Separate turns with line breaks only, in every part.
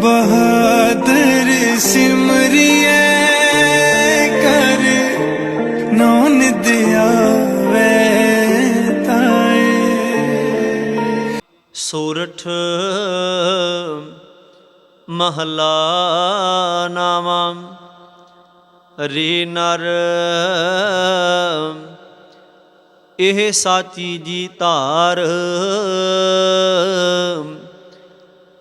ਬਹਾਦਰ ਸਿਮਰਿਐ ਕਰ ਦਿਆ ਆਵੇ ਤਾਏ।
ਸੋਰਠ ਮਹਲਾ ਨਾਮ ਰੇ ਨਰ। ਇਹ ਸਾਚੀ ਜੀ ਧਾਰ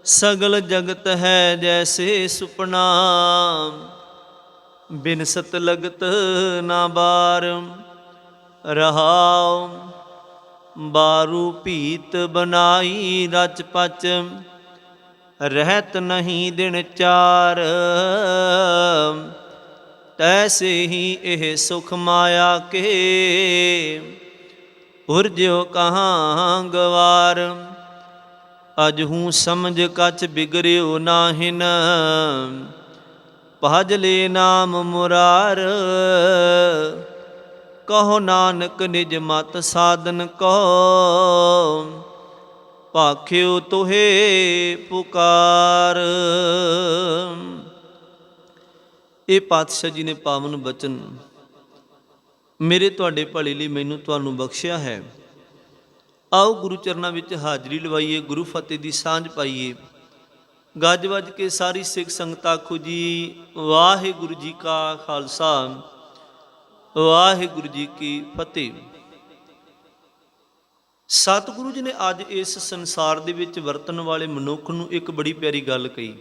ਸਗਲ ਜਗਤ ਹੈ ਜੈਸੇ ਸੁਪਨਾ। ਬਿਨ ਸਤ ਲਗਤ ਨਾ ਬਾਰ ਰਹਾਉ। ਬਾਰੂ ਭੀਤ ਬਨਾਈ ਰਚ ਪਚ। ਰਹਿਤ ਨਹੀਂ ਦਿਨ ਚਾਰ। ਤੈਸੇ ਹੀ ਇਹ ਸੁਖ ਮਾਇਆ ਕੇ। ਉਰਜਿਓ ਕਹਾਂ ਗਵਾਰ। ਅਜ ਹੂੰ ਸਮਝ ਕਛ ਬਿਗਰਿਓ ਨਾਹਿਨ। ਭਜ ਲੈ ਨਾਮ ਮੁਰਾਰ। ਕਹੋ ਨਾਨਕ ਨਿਜ ਮਤ ਸਾਧਨ ਕੋ। ਭਾਖਿਓ ਤੋਹੇ ਪੁਕਾਰ। ਇਹ ਪਾਤਸ਼ਾਹ ਜੀ ਨੇ ਪਾਵਨ ਬਚਨ, ਮੇਰੇ ਤੁਹਾਡੇ ਭਲੇ ਲਈ ਮੈਨੂੰ ਤੁਹਾਨੂੰ ਬਖਸ਼ਿਆ ਹੈ। ਆਓ ਗੁਰੂ ਚਰਨਾਂ ਵਿੱਚ ਹਾਜ਼ਰੀ ਲਵਾਈਏ, ਗੁਰੂ ਫਤਿਹ ਦੀ ਸਾਂਝ ਪਾਈਏ। ਗੱਜ ਵੱਜ ਕੇ ਸਾਰੀ ਸਿੱਖ ਸੰਗਤ ਆਖੋ ਜੀ, ਵਾਹਿਗੁਰੂ ਜੀ ਕਾ ਖਾਲਸਾ, ਵਾਹਿਗੁਰੂ ਜੀ ਕੀ ਫਤਿਹ। ਸਤਿਗੁਰੂ ਜੀ ਨੇ ਅੱਜ ਇਸ ਸੰਸਾਰ ਦੇ ਵਿੱਚ ਵਰਤਣ ਵਾਲੇ ਮਨੁੱਖ ਨੂੰ ਇੱਕ ਬੜੀ ਪਿਆਰੀ ਗੱਲ ਕਹੀ।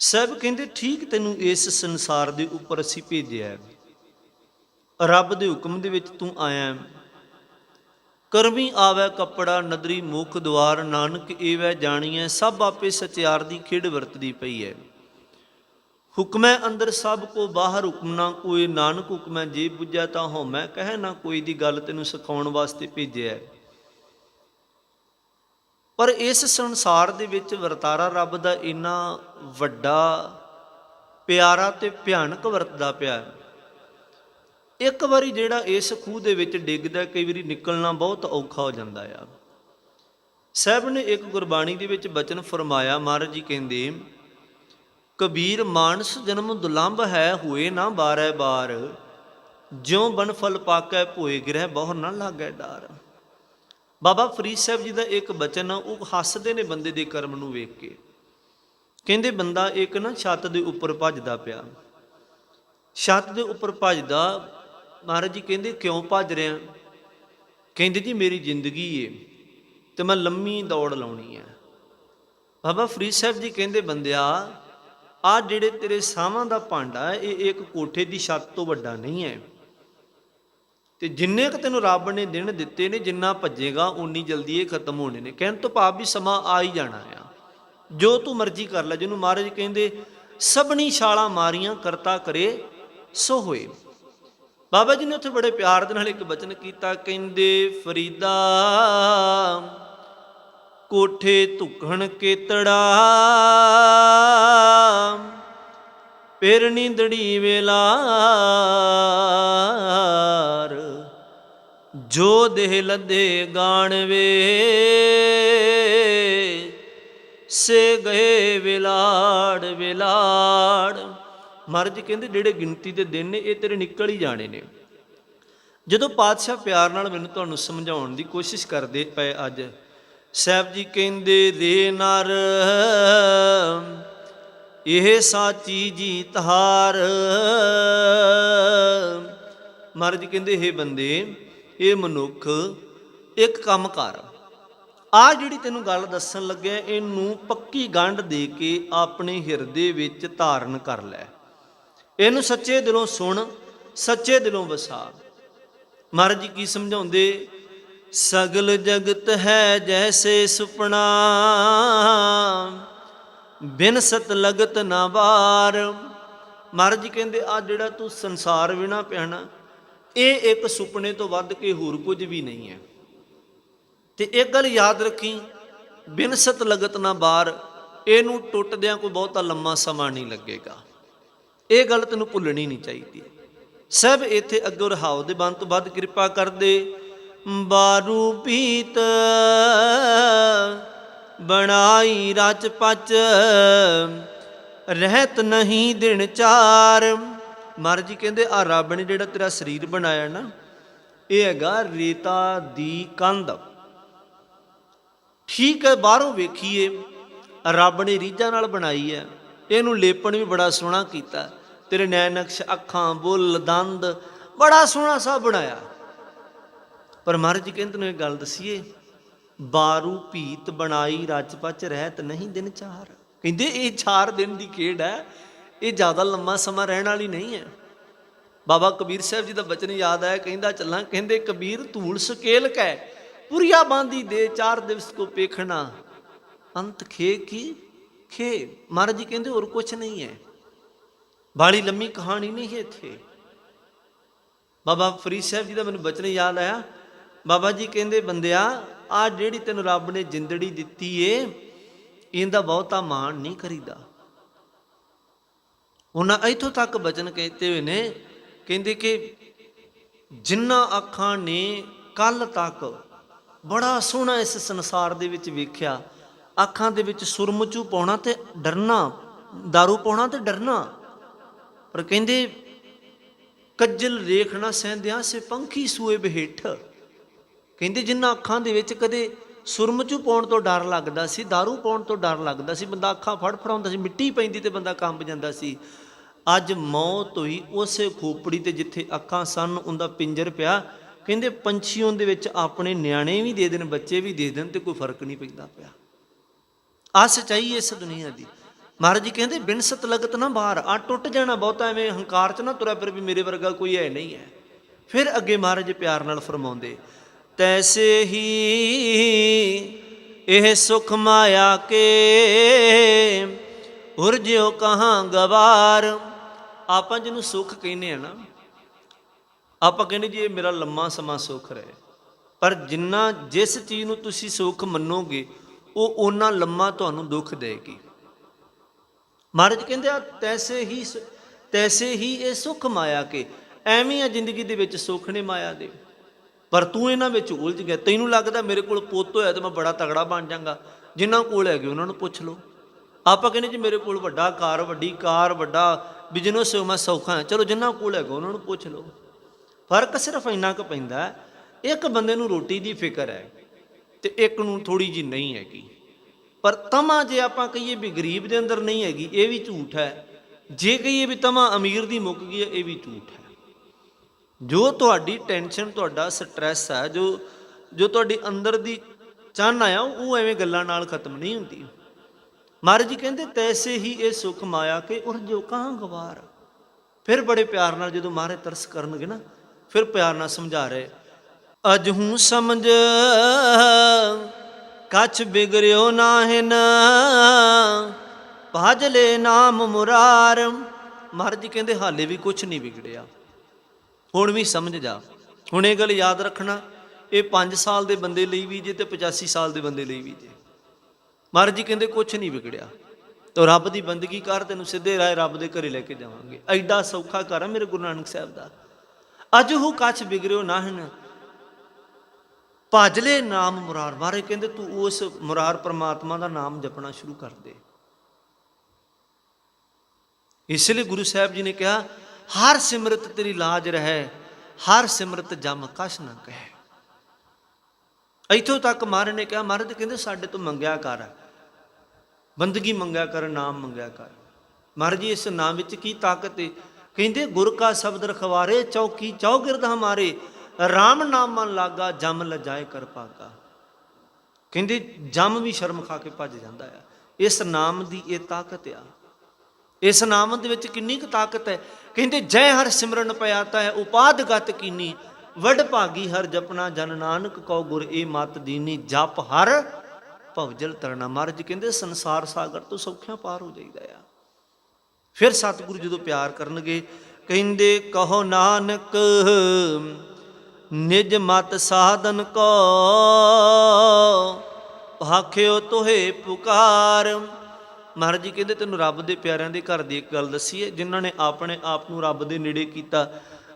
ਸਭ ਕਹਿੰਦੇ, ਠੀਕ ਤੈਨੂੰ ਇਸ ਸੰਸਾਰ ਦੇ ਉੱਪਰ ਅਸੀਂ ਭੇਜਿਆ ਰੱਬ ਦੇ ਹੁਕਮ ਦੇ ਵਿੱਚ ਤੂੰ ਆਇਆ ਹੈ। ਕਰਮੀ ਆਵੇ ਕੱਪੜਾ ਨਦਰੀ ਮੁਖ ਦੁਆਰ, ਨਾਨਕ ਏਵੈ ਜਾਣੀਐ, ਸਭ ਆਪੇ ਸਚਿਆਰ ਦੀ ਖੇਡ ਵਰਤਦੀ ਪਈ ਹੈ ਹੁਕਮੈ ਅੰਦਰ ਸਭ ਕੋ ਬਾਹਰ ਹੁਕਮ ਨਾ ਕੋਈ ਨਾਨਕ ਹੁਕਮੈ ਜੇ ਬੁੱਝਿਆ ਤਾਂ ਹਉਮੈ, ਕਹਿ ਨਾ ਕੋਈ ਦੀ ਗੱਲ ਤੈਨੂੰ ਸਿਖਾਉਣ ਵਾਸਤੇ ਭੇਜਿਆ ਪਰ ਇਸ ਸੰਸਾਰ ਦੇ ਵਿੱਚ ਵਰਤਾਰਾ ਰੱਬ ਦਾ ਇੰਨਾ ਵੱਡਾ, ਪਿਆਰਾ ਤੇ ਭਿਆਨਕ ਵਰਤਦਾ ਪਿਆ ਹੈ। ਇੱਕ ਵਾਰੀ ਜਿਹੜਾ ਇਸ ਖੂਹ ਦੇ ਵਿੱਚ ਡਿੱਗਦਾ ਕਈ ਵਾਰੀ ਨਿਕਲਣਾ ਬਹੁਤ ਔਖਾ ਹੋ ਜਾਂਦਾ ਆ। ਸਾਹਿਬ ਨੇ ਇੱਕ ਗੁਰਬਾਣੀ ਦੇ ਵਿੱਚ ਬਚਨ ਫਰਮਾਇਆ, ਮਹਾਰਾਜ ਜੀ ਕਹਿੰਦੇ, ਕਬੀਰ ਮਾਨਸ ਜਨਮ ਦੁਲੰਭ ਹੈ, ਹੋਏ ਨਾ ਬਾਰੈ ਬਾਰ। ਜਿਉ ਬਨ ਫਲ ਪਾਕੈ, ਭੋਏ ਗ੍ਰਹਿ ਬਹੁ ਨਾ ਲਾਗੈ ਡਾਰ। ਬਾਬਾ ਫਰੀਦ ਸਾਹਿਬ ਜੀ ਦਾ ਇੱਕ ਬਚਨ, ਉਹ ਹੱਸਦੇ ਨੇ ਬੰਦੇ ਦੇ ਕਰਮ ਨੂੰ ਵੇਖ ਕੇ। ਕਹਿੰਦੇ, ਬੰਦਾ ਇੱਕ ਨਾ ਛੱਤ ਦੇ ਉੱਪਰ ਭੱਜਦਾ ਪਿਆ। ਛੱਤ ਦੇ ਉੱਪਰ ਭੱਜਦਾ ਮਹਾਰਾਜ ਜੀ ਕਹਿੰਦੇ, ਕਿਉਂ ਭੱਜ ਰਿਹਾ ਕਹਿੰਦੇ, ਜੀ ਮੇਰੀ ਜ਼ਿੰਦਗੀ ਏ ਤੇ ਮੈਂ ਲੰਮੀ ਦੌੜ ਲਾਉਣੀ ਹੈ ਬਾਬਾ ਫਰੀਦ ਸਾਹਿਬ ਜੀ ਕਹਿੰਦੇ, ਬੰਦਿਆ ਆ ਜਿਹੜੇ ਤੇਰੇ ਸਾਹਾਂ ਦਾ ਭਾਂਡਾ ਇਹ ਇੱਕ ਕੋਠੇ ਦੀ ਛੱਤ ਤੋਂ ਵੱਡਾ ਨਹੀਂ ਹੈ। ਤੇ ਜਿੰਨੇ ਕ ਤੈਨੂੰ ਰੱਬ ਨੇ ਦਿਨ ਦਿੱਤੇ ਨੇ, ਜਿੰਨਾ ਭੱਜੇਗਾ ਉਨੀ ਜਲਦੀ ਇਹ ਖਤਮ ਹੋਣੇ ਨੇ। ਕਹਿਣ ਤੋਂ ਭਾਵ ਵੀ ਸਮਾਂ ਆ ਹੀ ਜਾਣਾ ਆ। ਜੋ ਤੂੰ ਮਰਜ਼ੀ ਕਰ ਲੈ। ਜਿਹਨੂੰ ਮਹਾਰਾਜ ਕਹਿੰਦੇ ਸਭਨੀ ਛਾਲਾਂ ਮਾਰੀਆਂ ਕਰਤਾ ਕਰੇ ਸੋ ਹੋਏ। ਬਾਬਾ ਜੀ ਨੇ ਉੱਥੇ ਬੜੇ ਪਿਆਰ ਦੇ ਨਾਲ ਇੱਕ ਬਚਨ ਕੀਤਾ, ਕਹਿੰਦੇ, ਫਰੀਦਾ, ਕੋਠੇ ਧੁਖਣ ਕੇਤੜਾ ਪੇਰ ਨੀਂਦੜੀ ਵੇਲਾਰ, ਜੋ ਦੇਹ ਲੱਦੇ ਗਾਣਵੇ ਸੇ ਗਏ ਵਿਲਾੜ ਵਿਲਾੜ ਮਰਜ ਕਹਿੰਦੇ, ਜਿਹੜੇ ਗਿਣਤੀ ਦੇ ਦਿਨ ਨੇ, ਇਹ ਤੇਰੇ ਨਿਕਲ ਹੀ ਜਾਣੇ ਨੇ। ਜਦੋਂ ਪਾਤਸ਼ਾਹ ਪਿਆਰ ਨਾਲ ਮੈਨੂੰ ਤੁਹਾਨੂੰ ਸਮਝਾਉਣ ਦੀ ਕੋਸ਼ਿਸ਼ ਕਰਦੇ ਪਏ ਅੱਜ, ਸਾਹਿਬ ਜੀ ਕਹਿੰਦੇ, ਰੇ ਨਰ, ਇਹ ਸਾਚੀ ਜੀ ਤਹਾਰ ਮਹਾਰਾਜ ਕਹਿੰਦੇ ਇਹ ਬੰਦੇ, ਇਹ ਮਨੁੱਖ ਇੱਕ ਕੰਮ ਕਰ। ਆ ਜਿਹੜੀ ਤੈਨੂੰ ਗੱਲ ਦੱਸਣ ਲੱਗਿਆ, ਇਹਨੂੰ ਪੱਕੀ ਗੰਢ ਦੇ ਕੇ ਆਪਣੇ ਹਿਰਦੇ ਵਿੱਚ ਧਾਰਨ ਕਰ ਲੈ। ਇਹਨੂੰ ਸੱਚੇ ਦਿਲੋਂ ਸੁਣ, ਸੱਚੇ ਦਿਲੋਂ ਵਸਾ ਮਹਾਰਾਜ ਜੀ ਕੀ ਸਮਝਾਉਂਦੇ? ਸਗਲ ਜਗਤ ਹੈ ਜੈਸੇ ਸੁਪਨਾ, ਬਿਨ ਸਤ ਲਗਤ ਨਾ ਵਾਰ। ਮਹਾਰਾਜ ਜੀ ਕਹਿੰਦੇ ਆ ਜਿਹੜਾ ਤੂੰ ਸੰਸਾਰ ਵਿਣਾ ਪਿਆਣਾ ਇਹ ਇੱਕ ਸੁਪਨੇ ਤੋਂ ਵੱਧ ਕੇ ਹੋਰ ਕੁਝ ਵੀ ਨਹੀਂ ਹੈ। ਤੇ ਇੱਕ ਗੱਲ ਯਾਦ ਰੱਖੀ, ਬਿਨ ਸਤ ਲਗਤ ਨਾ ਬਾਰ ਇਹਨੂੰ ਟੁੱਟਦਿਆਂ ਕੋਈ ਬਹੁਤਾ ਲੰਮਾ ਸਮਾਂ ਨਹੀਂ ਲੱਗੇਗਾ। ਇਹ ਗੱਲ ਤੈਨੂੰ ਭੁੱਲਣੀ ਨਹੀਂ ਚਾਹੀਦੀ। ਸਭ ਇੱਥੇ ਅੱਗੋਂ ਰਹਾਉ ਦੇ ਬੰਦ ਤੋਂ ਵੱਧ ਕਿਰਪਾ ਕਰਦੇ। ਬਾਰੂ ਪੀਤ ਬਣਾਈ ਰਚ ਪਚ, ਰਹਿਤ ਨਹੀਂ ਦਿਨ ਚਾਰ। ਮਹਾਰਾਜ ਕਹਿੰਦੇ ਆ ਰੱਬ ਨੇ ਜਿਹੜਾ ਤੇਰਾ ਸਰੀਰ ਬਣਾਇਆ ਨਾ, ਇਹ ਹੈਗਾ ਰੇਤਾ ਦੀ ਕੰਧ। ਠੀਕ ਹੈ, ਬਾਹਰੋਂ ਵੇਖੀਏ, ਰੱਬ ਨੇ ਰੀਝਾਂ ਨਾਲ ਬਣਾਈ ਹੈ। ਇਹਨੂੰ ਲੇਪਣ ਵੀ ਬੜਾ ਸੋਹਣਾ ਕੀਤਾ। ਤੇਰੇ ਨੈਣ ਨਕਸ਼ ਅੱਖਾਂ, ਬੁੱਲ, ਦੰਦ, ਬੜਾ ਸੋਹਣਾ ਸਭ ਬਣਾਇਆ। ਪਰ ਮਹਾਰਾਜ ਜੀ ਕਹਿੰਦੇ ਨੇ ਇਹ ਗੱਲ ਦਸੀਏ, ਬਾਰੂ ਭੀਤ ਬਣਾਈ ਰਚ ਰਹਿਤ ਨਹੀਂ ਦਿਨ ਚਾਰ। ਕਹਿੰਦੇ ਇਹ 4 ਦਿਨ ਦੀ ਖੇਡ ਹੈ, ਇਹ ਜ਼ਿਆਦਾ ਲੰਮਾ ਸਮਾਂ ਰਹਿਣ ਵਾਲੀ ਨਹੀਂ ਹੈ। ਬਾਬਾ ਕਬੀਰ ਸਾਹਿਬ ਜੀ ਦਾ ਬਚਨ ਯਾਦ ਆਇਆ, ਕਹਿੰਦਾ ਚੱਲਾਂ, ਕਹਿੰਦੇ ਕਬੀਰ ਧੂਲ ਸਕੇਲ ਕੈ, ਪੁਰੀਆ ਬਾਂਦੀ ਦੇ ਚਾਰ ਦਿਵਸ ਕੋ ਪੇਖਣਾ, ਅੰਤ ਖੇ ਕੀ ਖੇ ਮਹਾਰਾਜ ਜੀ ਕਹਿੰਦੇ ਹੋਰ ਕੁਝ ਨਹੀਂ ਹੈ। ਬਾਲੀ ਲੰਮੀ ਕਹਾਣੀ ਨਹੀਂ ਹੈ ਇੱਥੇ। ਬਾਬਾ ਫਰੀਦ ਸਾਹਿਬ ਜੀ ਦਾ ਮੈਨੂੰ ਬਚਨ ਯਾਦ ਆਇਆ। ਬਾਬਾ ਜੀ ਕਹਿੰਦੇ, ਬੰਦਿਆ, ਆ ਜਿਹੜੀ ਤੈਨੂੰ ਰੱਬ ਨੇ ਜਿੰਦੜੀ ਦਿੱਤੀ ਏ, ਇਹਦਾ ਬਹੁਤਾ ਮਾਣ ਨਹੀਂ ਕਰੀਦਾ। ਉਹਨਾਂ ਇੱਥੋਂ ਤੱਕ ਬਚਨ ਕਹਿੰਦੇ ਹੋਏ ਨੇ। ਕਹਿੰਦੇ ਕਿ ਜਿੰਨਾ ਅੱਖਾਂ ਨੇ ਕੱਲ ਤੱਕ ਬੜਾ ਸੋਹਣਾ ਇਸ ਸੰਸਾਰ ਦੇ ਵਿੱਚ ਵੇਖਿਆ ਅੱਖਾਂ ਦੇ ਵਿੱਚ ਸੁਰਮਚੂ ਪਾਉਣਾ ਤੇ ਡਰਨਾ दारू ਪਾਉਣਾ ਤੇ ਡਰਨਾ ਪਰ ਕਹਿੰਦੇ ਕੱਜਲ ਰੇਖ ਨਾ ਸਹਿੰਦਿਆਂ ਸੇ ਪੰਖੀ ਸੂਏ ਬਹਿਠ ਕਹਿੰਦੇ ਜਿੰਨਾ ਅੱਖਾਂ ਦੇ ਵਿੱਚ ਕਦੇ ਸੁਰਮਚੂ ਪਾਉਣ ਤੋਂ ਡਰ ਲੱਗਦਾ ਸੀ दारू ਪਾਉਣ ਤੋਂ ਡਰ ਲੱਗਦਾ ਸੀ ਬੰਦਾ ਅੱਖਾਂ ਫੜ ਫੜਾਉਂਦਾ ਸੀ ਮਿੱਟੀ ਪੈਂਦੀ ਤੇ ਬੰਦਾ ਕੰਬ ਜਾਂਦਾ ਸੀ ਅੱਜ ਮੌਤ ਹੋਈ ਉਸੇ ਖੋਪੜੀ ਤੇ ਜਿੱਥੇ ਅੱਖਾਂ ਸਨ ਉਹਦਾ ਪਿੰਜਰ ਪਿਆ ਕਹਿੰਦੇ ਪੰਛੀਆਂ ਦੇ ਵਿੱਚ ਆਪਣੇ ਨਿਆਣੇ ਵੀ ਦੇ ਦੇਣ ਬੱਚੇ ਵੀ ਦੇ ਦੇਣ ਤੇ ਕੋਈ ਫਰਕ ਨਹੀਂ ਪੈਂਦਾ ਪਿਆ ਆ ਸਚਾਈ ਇਸ ਦੁਨੀਆ ਦੀ। ਮਹਾਰਾਜ ਜੀ ਕਹਿੰਦੇ ਬਿਨਸਤ ਲਗਤ ਨਾ ਬਾਹਰ। ਆ ਟੁੱਟ ਜਾਣਾ ਬਹੁਤਾ, ਐਵੇਂ ਹੰਕਾਰ ਚ ਨਾ ਤੁਰਿਆ ਫਿਰ ਵੀ ਮੇਰੇ ਵਰਗਾ ਕੋਈ ਹੈ ਨਹੀਂ ਹੈ। ਫਿਰ ਅੱਗੇ ਮਹਾਰਾਜ ਪਿਆਰ ਨਾਲ ਫਰਮਾਉਂਦੇ, ਤੈਸੇ ਹੀ ਇਹ ਸੁਖ ਮਾਇਆ ਕੇ ਉਰਜਿਓ ਕਹਾਂ ਗਵਾਰ? ਆਪਾਂ ਜਿਹਨੂੰ ਸੁਖ ਕਹਿੰਦੇ ਆ ਨਾ, ਆਪਾਂ ਕਹਿੰਦੇ ਜੀ, ਇਹ ਮੇਰਾ ਲੰਮਾ ਸਮਾਂ ਸੁਖ ਰਹੇ। ਪਰ ਜਿੰਨਾ, ਜਿਸ ਚੀਜ਼ ਨੂੰ ਤੁਸੀਂ ਸੁਖ ਮੰਨੋਗੇ ਉਹ ਓਨਾ ਲੰਮਾ ਤੁਹਾਨੂੰ ਦੁੱਖ ਦੇਗੀ। ਮਹਾਰਾਜ ਕਹਿੰਦੇ ਆ ਤੈਸੇ ਹੀ ਸ- ਤੈਸੇ ਹੀ ਇਹ ਸੁਖ ਮਾਇਆ ਕੇ, ਐਵੇਂ ਆ ਜ਼ਿੰਦਗੀ ਦੇ ਵਿੱਚ ਸੁੱਖ ਨੇ ਮਾਇਆ ਦੇ। ਪਰ ਤੂੰ ਇਹਨਾਂ ਵਿੱਚ ਉਲਝ ਗਿਆ। ਤੈਨੂੰ ਲੱਗਦਾ ਮੇਰੇ ਕੋਲ ਪੁੱਤ ਹੋਇਆ ਤੇ ਮੈਂ ਬੜਾ ਤਗੜਾ ਬਣ ਜਾਵਾਂਗਾ ਜਿਨ੍ਹਾਂ ਕੋਲ ਹੈਗੇ ਉਹਨਾਂ ਨੂੰ ਪੁੱਛ ਲਓ। ਆਪਾਂ ਕਹਿੰਦੇ ਜੀ ਮੇਰੇ ਕੋਲ ਵੱਡਾ ਕਾਰ ਵੱਡੀ ਕਾਰ, ਵੱਡਾ ਬਿਜ਼ਨਸ ਹੋ ਮੈਂ ਸੌਖਾ ਹਾਂ। ਚਲੋ ਜਿਨ੍ਹਾਂ ਕੋਲ ਹੈਗਾ ਉਹਨਾਂ ਨੂੰ ਪੁੱਛ ਲਓ। ਫ਼ਰਕ ਸਿਰਫ ਇੰਨਾ ਕੁ ਪੈਂਦਾ, ਇੱਕ ਬੰਦੇ ਨੂੰ ਰੋਟੀ ਦੀ ਫਿਕਰ ਹੈ। ਤੇ ਇੱਕ ਨੂੰ ਥੋੜੀ ਜੀ ਨਹੀਂ ਹੈਗੀ। ਪਰ ਤਮਾ ਜੇ ਆਪਾਂ ਕਹੀਏ ਵੀ ਗਰੀਬ ਦੇ ਅੰਦਰ ਨਹੀਂ ਹੈਗੀ, ਇਹ ਵੀ ਝੂਠ ਹੈ। ਜੇ ਕਹੀਏ ਵੀ ਤਮਾ ਅਮੀਰ ਦੀ ਮੁੱਕ ਗਈ ਹੈ, ਇਹ ਵੀ ਝੂਠ ਹੈ। ਜੋ ਤੁਹਾਡੀ ਟੈਨਸ਼ਨ, ਤੁਹਾਡਾ ਸਟ੍ਰੈਸ ਹੈ, ਜੋ ਜੋ ਤੁਹਾਡੀ ਅੰਦਰ ਦੀ ਚੰਨ ਆਇਆ, ਉਹ ਐਵੇਂ ਗੱਲਾਂ ਨਾਲ ਖਤਮ ਨਹੀਂ ਹੁੰਦੀ। ਮਹਾਰਾਜ ਜੀ ਕਹਿੰਦੇ, ਤੈਸੇ ਹੀ ਇਹ ਸੁਖ ਮਾਇਆ ਕੇ ਉਰ ਜੋ ਕਹਾਂ ਗਵਾਰ? ਫਿਰ ਬੜੇ ਪਿਆਰ ਨਾਲ ਜਦੋਂ ਮਹਾਰਾਜ ਤਰਸ ਕਰਨਗੇ ਨਾ, ਫਿਰ ਪਿਆਰ ਨਾਲ ਸਮਝਾ ਰਹੇ ਅਜ ਹੂੰ ਸਮਝ, ਕਛ ਬਿਗਰਿਓ ਨਾਹਿਨ। ਭਾਜਲੇ ਨਾਮ ਮੁਰਾਰ। ਮਹਾਰਾਜ ਕਹਿੰਦੇ, ਹਾਲੇ ਵੀ ਕੁਝ ਨਹੀਂ ਵਿਗੜਿਆ। ਹੁਣ ਵੀ ਸਮਝ ਜਾ। ਹੁਣ ਇਹ ਗੱਲ ਯਾਦ ਰੱਖਣਾ, ਇਹ 5 ਸਾਲ ਦੇ ਬੰਦੇ ਲਈ ਵੀ ਜੇ ਤੇ 85 ਸਾਲ ਦੇ ਬੰਦੇ ਲਈ ਵੀ ਜੇ। ਮਹਾਰਾਜ ਜੀ ਕਹਿੰਦੇ ਕੁਝ ਨਹੀਂ ਵਿਗੜਿਆ। ਤੋ ਰੱਬ ਦੀ ਬੰਦਗੀ ਕਰ, ਤੈਨੂੰ ਸਿੱਧੇ ਰਾਹ ਰੱਬ ਦੇ ਘਰੇ ਲੈ ਕੇ ਜਾਵਾਂਗੇ। ਐਡਾ ਸੌਖਾ ਕਰ ਆ ਮੇਰੇ ਗੁਰੂ ਨਾਨਕ ਸਾਹਿਬ ਦਾ। ਅਜ ਉਹ ਕੱਚ ਵਿਗੜਿਓ ਨਾਹਨ ਭਜਲੇ ਨਾਮ ਮੁਰਾਰ। ਬਾਰੇ ਕਹਿੰਦੇ ਤੂੰ ਉਸ ਮੁਰਾਰ ਪ੍ਰਮਾਤਮਾ ਦਾ ਨਾਮ ਜਪਣਾ ਸ਼ੁਰੂ ਕਰ ਦੇ। ਇਸ ਲਈ ਗੁਰੂ ਸਾਹਿਬ ਜੀ ਨੇ ਕਿਹਾ, ਹਰ ਸਿਮਰਤ ਤੇਰੀ ਲਾਜ ਰਹੇ, ਹਰ ਸਿਮਰਤ ਜਮ ਕਛ ਨਾ ਕਹੇ। ਇੱਥੋਂ ਤੱਕ ਮਹਾਰਾਜ ਨੇ ਕਿਹਾ ਮਹਾਰਾਜ ਕਹਿੰਦੇ ਸਾਡੇ ਤੋਂ ਮੰਗਿਆ ਕਰ। ਬੰਦਗੀ ਮੰਗਿਆ ਕਰ, ਨਾਮ ਮੰਗਿਆ ਕਰ। ਮਹਾਰਾਜ ਜੀ, ਇਸ ਨਾਮ ਵਿੱਚ ਕੀ ਤਾਕਤ ਹੈ ਕਹਿੰਦੇ, ਗੁਰ ਕਾ ਸ਼ਬਦ ਰਖਵਾਰੇ, ਚੌਕੀ ਚੌਗਿਰਦ ਹਮਾਰੇ RAM ਨਾਮ ਮਨ ਲਾਗਾ, ਜਮ ਲਜਾਏ ਕਰ ਪਾਗਾ ਕਹਿੰਦੇ ਜਮ ਵੀ ਸ਼ਰਮ ਖਾ ਕੇ ਭੱਜ ਜਾਂਦਾ ਆ। ਇਸ ਨਾਮ ਦੀ ਇਹ ਤਾਕਤ ਆ। ਇਸ ਨਾਮ ਦੇ ਵਿੱਚ ਕਿੰਨੀ ਕੁ ਤਾਕਤ ਹੈ। ਕਹਿੰਦੇ ਜੈ ਹਰ ਸਿਮਰਨ ਪਿਆਤਾ ਹੈ, ਉਪਾਦ ਗਤ ਕੀਨੀ ਵਡ ਭਾਗੀ ਹਰ ਜਪਣਾ ਜਨ ਨਾਨਕ ਕਉ ਗੁਰ ਇਹ ਮਤ ਦੀਨੀ, ਜਪ ਹਰ ਭਵਜਲ ਤਰਨਾ ਮਹਾਰਾਜ ਕਹਿੰਦੇ ਸੰਸਾਰ ਸਾਗਰ ਤੋਂ ਸੌਖਿਆਂ ਪਾਰ ਹੋ ਜਾਈਦਾ ਆ। ਫਿਰ ਸਤਿਗੁਰੂ ਜਦੋਂ ਪਿਆਰ ਕਰਨਗੇ, ਕਹਿੰਦੇ ਕਹੋ ਨਾਨਕ ਨਿਜ ਮਤ ਸਾਧਨ ਕੋ ਭਾਖਿਓ ਤੋਹੇ ਪੁਕਾਰ। ਮਹਾਰਾਜ ਜੀ ਕਹਿੰਦੇ, ਤੈਨੂੰ ਰੱਬ ਦੇ ਪਿਆਰਿਆਂ ਦੇ ਘਰ ਦੀ ਇੱਕ ਗੱਲ ਦੱਸੀ ਹੈ ਜਿਨ੍ਹਾਂ ਨੇ ਆਪਣੇ ਆਪ ਨੂੰ ਰੱਬ ਦੇ ਨੇੜੇ ਕੀਤਾ।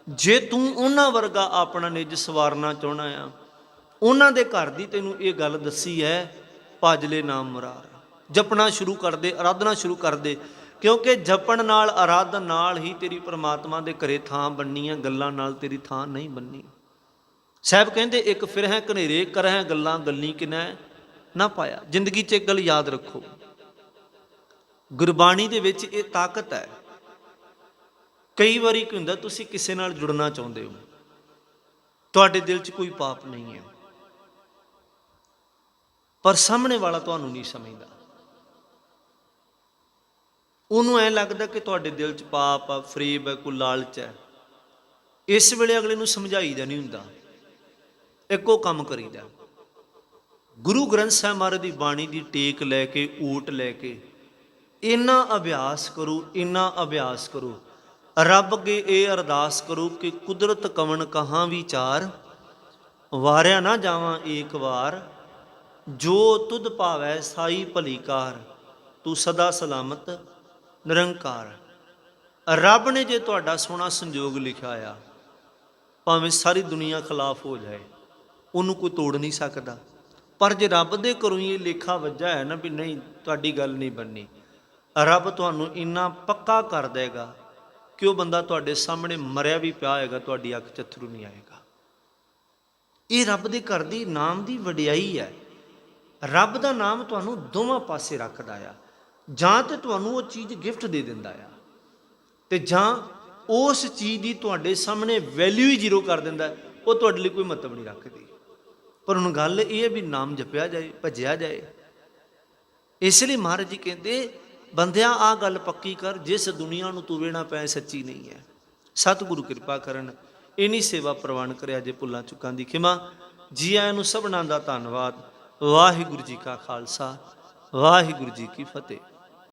ਜੇ ਤੂੰ ਉਹਨਾਂ ਵਰਗਾ ਆਪਣਾ ਨਿਜ ਸਵਾਰਨਾ ਚਾਹਣਾ ਆ, ਉਹਨਾਂ ਦੇ ਘਰ ਦੀ ਤੈਨੂੰ ਇਹ ਗੱਲ ਦੱਸੀ ਹੈ ਭਜ ਨਾਮ ਮੁਰਾਰ। ਜਪਣਾ ਸ਼ੁਰੂ ਕਰ ਦੇ ਆਰਾਧਨਾ ਸ਼ੁਰੂ ਕਰ ਦੇ, ਕਿਉਂਕਿ ਜਪਣ ਨਾਲ ਆਰਾਧਨ ਨਾਲ ਹੀ ਤੇਰੀ ਪ੍ਰਮਾਤਮਾ ਦੇ ਘਰੇ ਥਾਂ ਬੰਨੀ ਹੈ ਗੱਲਾਂ ਨਾਲ ਤੇਰੀ ਥਾਂ ਨਹੀਂ ਬੰਨੀ ਸਾਹਿਬ ਕਹਿੰਦੇ, ਇੱਕ ਫਿਰ ਹੈ ਘਨੇਰੇ, ਕਰਹਿ ਗੱਲਾਂ ਗੱਲੀ ਕਿਨੈ ਨਾ ਪਾਇਆ। ਜ਼ਿੰਦਗੀ 'ਚ ਇੱਕ ਗੱਲ ਯਾਦ ਰੱਖੋ। ਗੁਰਬਾਣੀ ਦੇ ਵਿੱਚ ਇਹ ਤਾਕਤ ਹੈ। ਕਈ ਵਾਰੀ ਕੀ ਹੁੰਦਾ, ਤੁਸੀਂ ਕਿਸੇ ਨਾਲ ਜੁੜਨਾ ਚਾਹੁੰਦੇ ਹੋ। ਤੁਹਾਡੇ ਦਿਲ 'ਚ ਕੋਈ ਪਾਪ ਨਹੀਂ ਹੈ। ਪਰ ਸਾਹਮਣੇ ਵਾਲਾ ਤੁਹਾਨੂੰ ਨਹੀਂ ਸਮਝਦਾ। ਉਹਨੂੰ ਐ ਲੱਗਦਾ ਕਿ ਤੁਹਾਡੇ ਦਿਲ 'ਚ ਪਾਪ ਆ, ਫਰੇਬ ਹੈ ਕੋਈ ਲਾਲਚ ਹੈ। ਇਸ ਵੇਲੇ ਅਗਲੇ ਨੂੰ ਸਮਝਾਈਦਾ ਨਹੀਂ ਹੁੰਦਾ। ਇੱਕੋ ਕੰਮ ਕਰੀਦਾ। ਗੁਰੂ ਗ੍ਰੰਥ ਸਾਹਿਬ ਮਹਾਰਾਜ ਦੀ ਬਾਣੀ ਦੀ ਟੇਕ ਲੈ ਕੇ, ਊਟ ਲੈ ਕੇ, ਇੰਨਾ ਅਭਿਆਸ ਕਰੋ, ਇੰਨਾ ਅਭਿਆਸ ਕਰੋ। ਰੱਬ ਅੱਗੇ ਇਹ ਅਰਦਾਸ ਕਰੋ ਕਿ ਕੁਦਰਤ ਕਵਣ ਕਹਾਂ ਵਿਚਾਰ, ਵਾਰਿਆ ਨਾ ਜਾਵਾਂ ਏਕ ਵਾਰ, ਜੋ ਤੁਧ ਭਾਵੈ ਸਾਈ ਭਲੀਕਾਰ, ਤੂੰ ਸਦਾ ਸਲਾਮਤ, ਨਿਰੰਕਾਰ। ਰੱਬ ਨੇ ਜੇ ਤੁਹਾਡਾ ਸੋਹਣਾ ਸੰਜੋਗ ਲਿਖਿਆ ਆ, ਭਾਵੇਂ ਸਾਰੀ ਦੁਨੀਆ ਖਿਲਾਫ ਹੋ ਜਾਏ ਉਹਨੂੰ ਕੋਈ ਤੋੜ ਨਹੀਂ ਸਕਦਾ। ਪਰ ਜੇ ਰੱਬ ਦੇ ਘਰੋਂ ਹੀ ਇਹ ਲੇਖਾ ਵੱਜਾ ਹੈ ਨਾ ਵੀ ਨਹੀਂ, ਤੁਹਾਡੀ ਗੱਲ ਨਹੀਂ ਬਣਨੀ, ਰੱਬ ਤੁਹਾਨੂੰ ਇੰਨਾ ਪੱਕਾ ਕਰ ਦੇਗਾ ਕਿ ਉਹ ਬੰਦਾ ਤੁਹਾਡੇ ਸਾਹਮਣੇ ਮਰਿਆ ਵੀ ਪਿਆ ਹੋਏਗਾ, ਤੁਹਾਡੀ ਅੱਖ ਚੱਥਰੂ ਨਹੀਂ ਆਏਗਾ। ਇਹ ਰੱਬ ਦੇ ਘਰ ਦੀ ਨਾਮ ਦੀ ਵਡਿਆਈ ਹੈ। ਰੱਬ ਦਾ ਨਾਮ ਤੁਹਾਨੂੰ ਦੋਵਾਂ ਪਾਸੇ ਰੱਖਦਾ ਆ। ਜਾਂ ਤੇ ਤੁਹਾਨੂੰ ਉਹ ਚੀਜ਼ ਗਿਫਟ ਦੇ ਦਿੰਦਾ ਆ ਤੇ ਜਾਂ ਉਸ ਚੀਜ਼ ਦੀ ਤੁਹਾਡੇ ਸਾਹਮਣੇ ਵੈਲਿਊ ਹੀ ਜ਼ੀਰੋ ਕਰ ਦਿੰਦਾ। ਉਹ ਤੁਹਾਡੇ ਲਈ ਕੋਈ ਮਤਲਬ ਨਹੀਂ ਰੱਖਦੀ। ਪਰ ਹੁਣ ਗੱਲ ਇਹ ਹੈ ਵੀ ਨਾਮ ਜਪਿਆ ਜਾਏ, ਭਜਿਆ ਜਾਏ। ਇਸ ਲਈ ਮਹਾਰਾਜ ਜੀ ਕਹਿੰਦੇ, ਬੰਦਿਆਂ ਆ ਗੱਲ ਪੱਕੀ ਕਰ, ਜਿਸ ਦੁਨੀਆ ਨੂੰ ਤੂੰ ਵੇਣਾ ਪੈ ਸੱਚੀ ਨਹੀਂ ਹੈ। ਸਤਿਗੁਰੂ ਕਿਰਪਾ ਕਰਨ, ਇਨੀ ਸੇਵਾ ਪ੍ਰਵਾਨ ਕਰਿਆ ਜੇ ਭੁੱਲਾਂ ਚੁੱਕਾਂ ਦੀ ਖਿਮਾ। ਜੀ ਆਇਆਂ ਨੂੰ ਸਭਨਾਂ ਦਾ ਧੰਨਵਾਦ। ਵਾਹਿਗੁਰੂ ਜੀ ਕਾ ਖਾਲਸਾ, ਵਾਹਿਗੁਰੂ ਜੀ ਕੀ ਫਤਿਹ।